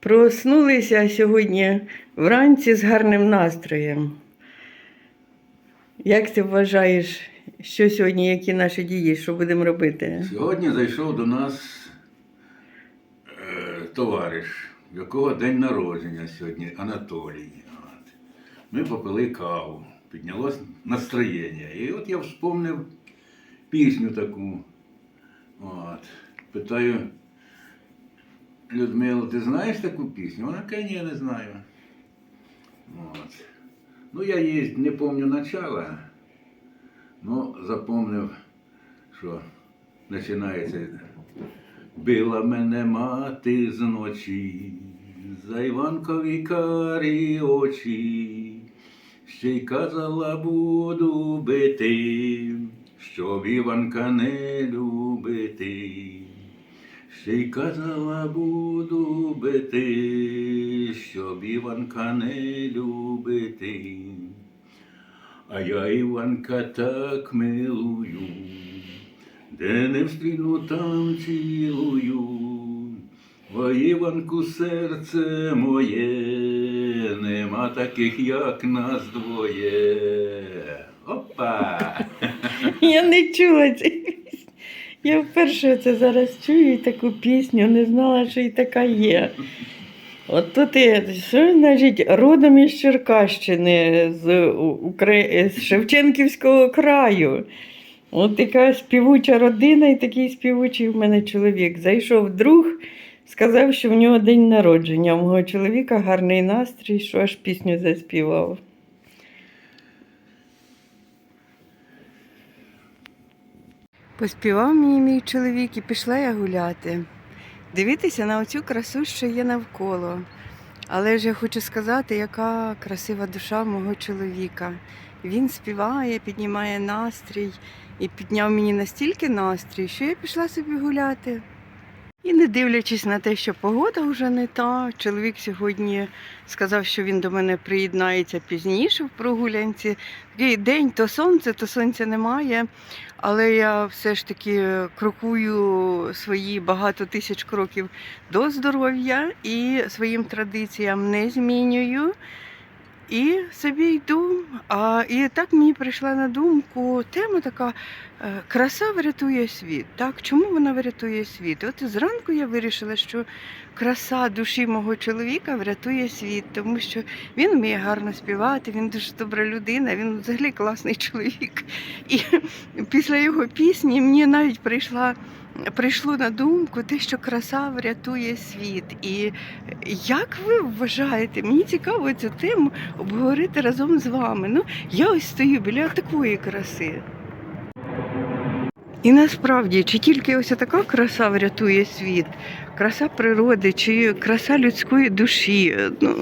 Проснулися сьогодні вранці з гарним настроєм. Як ти вважаєш, що сьогодні, які наші дії, що будемо робити? Сьогодні зайшов до нас е, товариш, в якого день народження сьогодні, Анатолій. Ми попили каву, піднялось настроєння. І от я вспомнив пісню таку. От. Питаю, Людмило, ти знаєш таку пісню? Вона каже, ні, не знаю. От. Ну, я її не пам'ятаю начала, ну, запомнив, що починається. Била мене мати зночі, за Іванкові карі очі, ще й казала буду бити, щоб Іванка не любити. Ще й казала буду бити, щоб Іванка не любити. А я Іванка так милую, де не встріну, там цілую. О, Іванку, серце моє, нема таких, як нас двоє. Опа! Я не чула. Я вперше це зараз чую таку пісню, не знала, що і така є. От тут і, що значить родом із Черкащини, з, Укра... з Шевченківського краю. От така співуча родина і такий співучий в мене чоловік. Зайшов друг, сказав, що в нього день народження. У мого чоловіка гарний настрій, що аж пісню заспівав. Поспівав мені мій чоловік і пішла я гуляти. Дивитися на оцю красу, що є навколо. Але ж я хочу сказати, яка красива душа мого чоловіка. Він співає, піднімає настрій і підняв мені настільки настрій, що я пішла собі гуляти. І не дивлячись на те, що погода вже не та, чоловік сьогодні сказав, що він до мене приєднається пізніше в прогулянці. Такий день то сонце, то сонця немає. Але я все ж таки крокую свої багато тисяч кроків до здоров'я і своїм традиціям не змінюю. І собі йду. А, і так мені прийшла на думку тема така е, краса врятує світ. Так, чому вона врятує світ? От зранку я вирішила, що краса душі мого чоловіка врятує світ, тому що він вміє гарно співати, він дуже добра людина, він взагалі класний чоловік. І після його пісні мені навіть прийшла. Прийшло на думку те, що краса врятує світ. І як ви вважаєте, мені цікаво цю тему обговорити разом з вами. Ну, я ось стою біля такої краси. І насправді, чи тільки ось така краса врятує світ, краса природи, чи краса людської душі. Ну,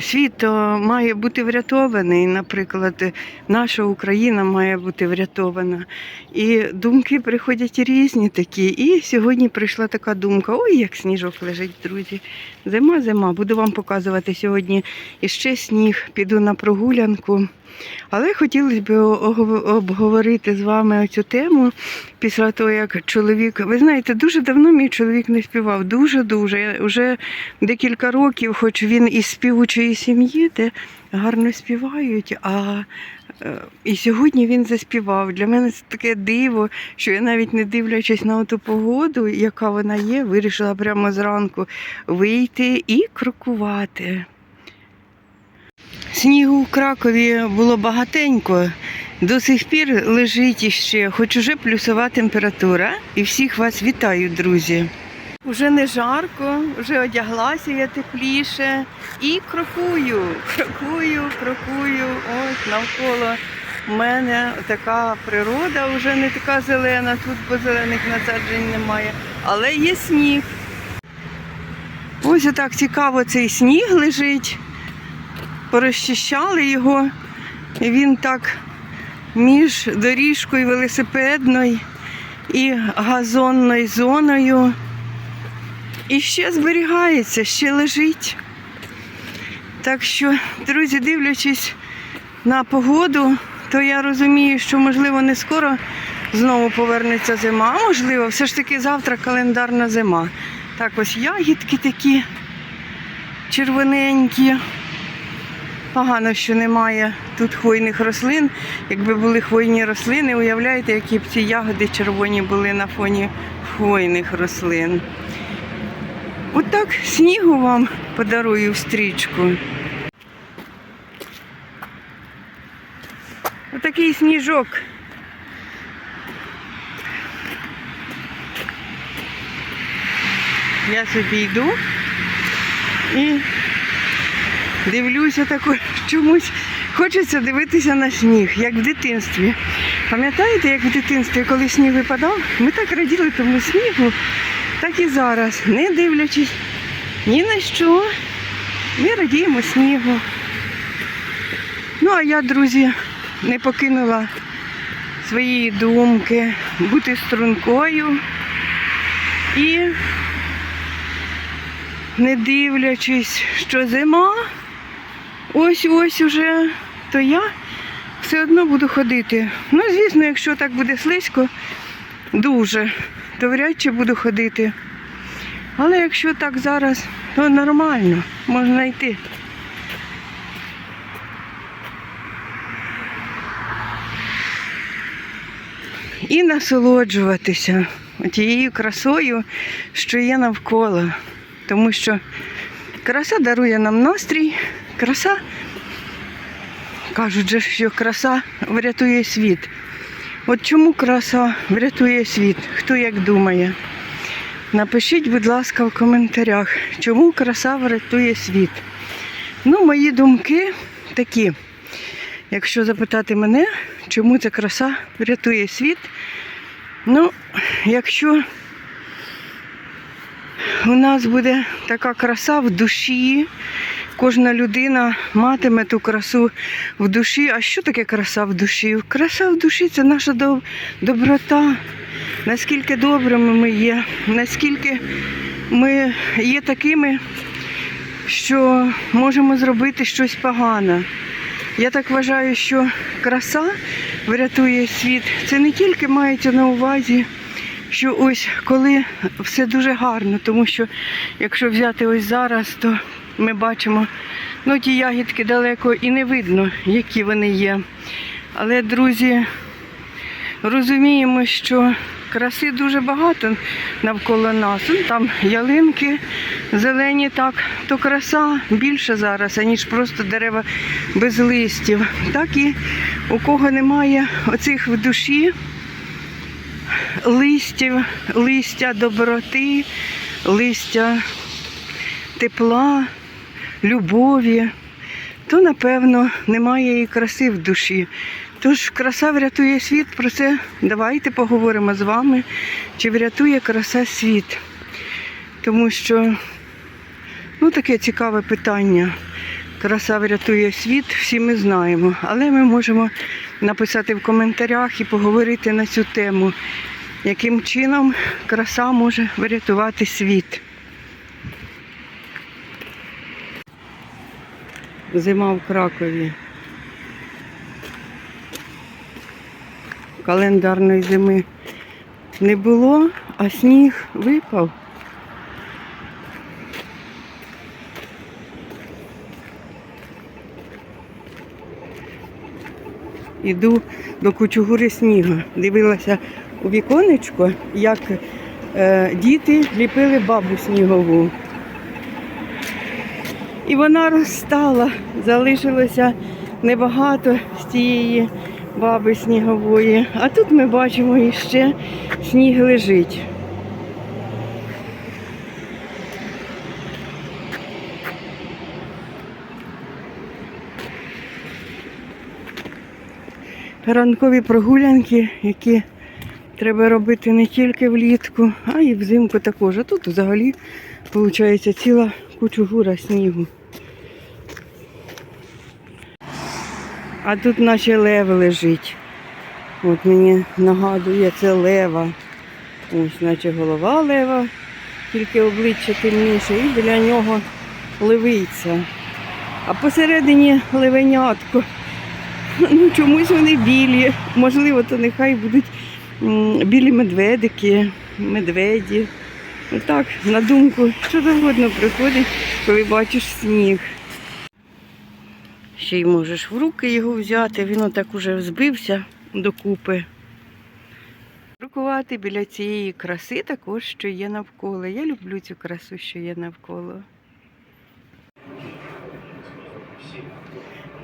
світ має бути врятований, наприклад, наша Україна має бути врятована. І думки приходять різні такі. І сьогодні прийшла така думка: ой, як сніжок лежить, друзі. Зима, зима. Буду вам показувати сьогодні іще сніг, піду на прогулянку. Але хотілося б обговорити з вами цю тему після того, як чоловік. Ви знаєте, дуже давно мій чоловік не співав. Дуже-дуже. Уже декілька років, хоч він із співучої сім'ї, де гарно співають. А е, і сьогодні він заспівав. Для мене це таке диво, що я навіть не дивлячись на ту погоду, яка вона є, вирішила прямо зранку вийти і крокувати. Снігу в Кракові було багатенько. До сих пір лежить іще, хоч уже плюсова температура. І всіх вас вітаю, друзі. Уже не жарко, вже одяглася я тепліше. І крокую, крокую, крокую. Ось навколо мене така природа вже не така зелена, тут бо зелених насаджень немає, але є сніг. Ось отак цікаво цей сніг лежить порозчищали його. І він так між доріжкою велосипедною і газонною зоною. І ще зберігається, ще лежить. Так що, друзі, дивлячись на погоду, то я розумію, що можливо не скоро знову повернеться зима, а можливо, все ж таки завтра календарна зима. Так ось ягідки такі червоненькі. Погано, що немає тут хвойних рослин. Якби були хвойні рослини, уявляєте, які б ці ягоди червоні були на фоні хвойних рослин. Отак снігу вам подарую в стрічку. Отакий сніжок. Я собі йду і дивлюся тако чомусь. Хочеться дивитися на сніг, як в дитинстві. Пам'ятаєте, як в дитинстві, коли сніг випадав, ми так раділи тому снігу, так і зараз, не дивлячись ні на що, ми радіємо снігу. Ну, а я, друзі, не покинула свої думки бути стрункою і не дивлячись, що зима, ось-ось уже, то я все одно буду ходити. Ну, звісно, якщо так буде слизько, дуже, то вряд чи буду ходити. Але якщо так зараз, то нормально, можна йти. І насолоджуватися тією красою, що є навколо. Тому що краса дарує нам настрій, краса, кажуть же, що краса врятує світ. От чому краса врятує світ? Хто як думає? Напишіть, будь ласка, в коментарях, чому краса врятує світ. Ну, мої думки такі. Якщо запитати мене, чому ця краса врятує світ, ну, якщо у нас буде така краса в душі. Кожна людина матиме ту красу в душі. А що таке краса в душі? Краса в душі це наша доб- доброта. Наскільки добрими ми є, наскільки ми є такими, що можемо зробити щось погане. Я так вважаю, що краса врятує світ. Це не тільки мається на увазі що ось коли все дуже гарно, тому що якщо взяти ось зараз, то ми бачимо, ну ті ягідки далеко і не видно, які вони є. Але, друзі, розуміємо, що краси дуже багато навколо нас. Ну, Там ялинки зелені, так, то краса більше зараз, аніж просто дерева без листів. Так і у кого немає оцих в душі листів, листя доброти, листя тепла, любові, то напевно немає і краси в душі. Тож краса врятує світ, про це давайте поговоримо з вами, чи врятує краса світ. Тому що ну, таке цікаве питання. Краса врятує світ, всі ми знаємо. Але ми можемо написати в коментарях і поговорити на цю тему, яким чином краса може врятувати світ. Зима в Кракові. Календарної зими не було, а сніг випав. Іду до кучугури снігу. Дивилася у віконечко, як е, діти ліпили бабу снігову. І вона розстала, залишилося небагато з тієї баби снігової. А тут ми бачимо іще сніг лежить. Ранкові прогулянки, які треба робити не тільки влітку, а й взимку також. А тут взагалі виходить ціла кучугура снігу. А тут наче лев лежить. От мені нагадує, це лева. Ось, наче голова лева, тільки обличчя темніше, і біля нього левиця. А посередині левенятко. Ну, чомусь вони білі. Можливо, то нехай будуть білі медведики, медведі. Отак, на думку, що завгодно приходить, коли бачиш сніг. Ще й можеш в руки його взяти, він отак уже збився докупи. Рукувати біля цієї краси також, що є навколо. Я люблю цю красу, що є навколо.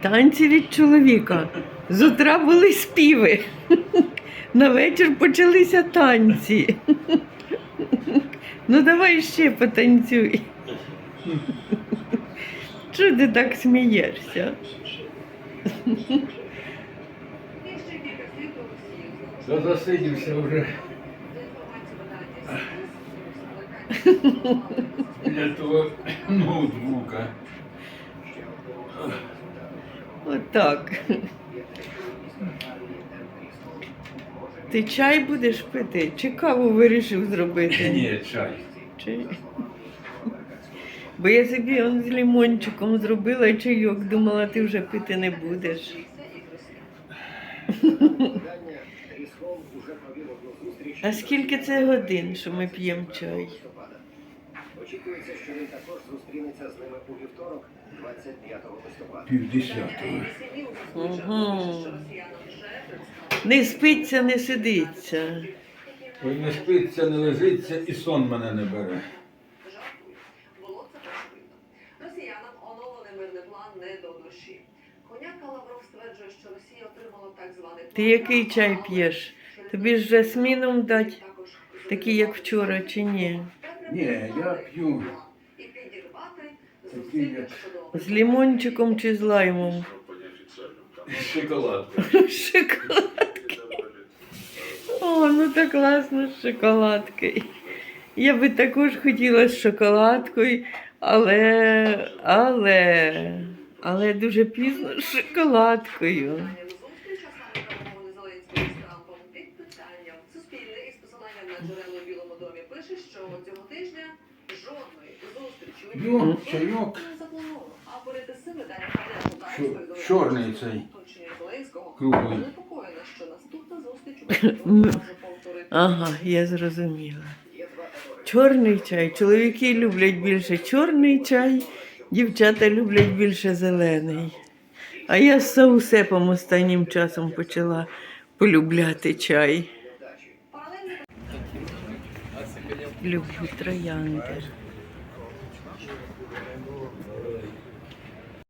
Танці від чоловіка. З утра були співи. На вечір почалися танці. Ну давай ще потанцюй. Чого ти так смієшся? Та засидівся вже біля того ноутбука. Отак. Ти чай будеш пити? Чи каву вирішив зробити? Ні, чай. Чи... Бо я собі он з лимончиком зробила чайок, думала, ти вже пити не будеш. А скільки це годин, що ми п'ємо чай? Очікується, що він також зустрінеться з ними у вівторок, 25 листопада. Півдесятого. Угу. Не спиться, не сидиться. Ой, не спиться, не лежиться і сон мене не бере. Росіянам оновлений мирний план не до душі. Коняка Лавров стверджує, що Росія отримала так званий Ти який чай п'єш? Тобі ж жасміном дать, такий, як вчора, чи ні? Ні, я п'ю. І підірвати зусилля щодо З лимончиком чи з лаймом? Шоколад. Шоколадки. О, ну так класно з шоколадкою. Я би також хотіла з шоколадкою, але, але, але дуже пізно з шоколадкою. Суспільне із посиланням на джерело в Білому домі пише, що цього тижня жодної зустрічі видання Кадету Чор- Таймс чорний цей, круглий. занепокоєна, що наступна зустріч може повторити. Ага, я зрозуміла. Чорний чай. Чоловіки люблять більше чорний чай, дівчата люблять більше зелений. А я з саусепом останнім часом почала полюбляти чай. Люблю троянди.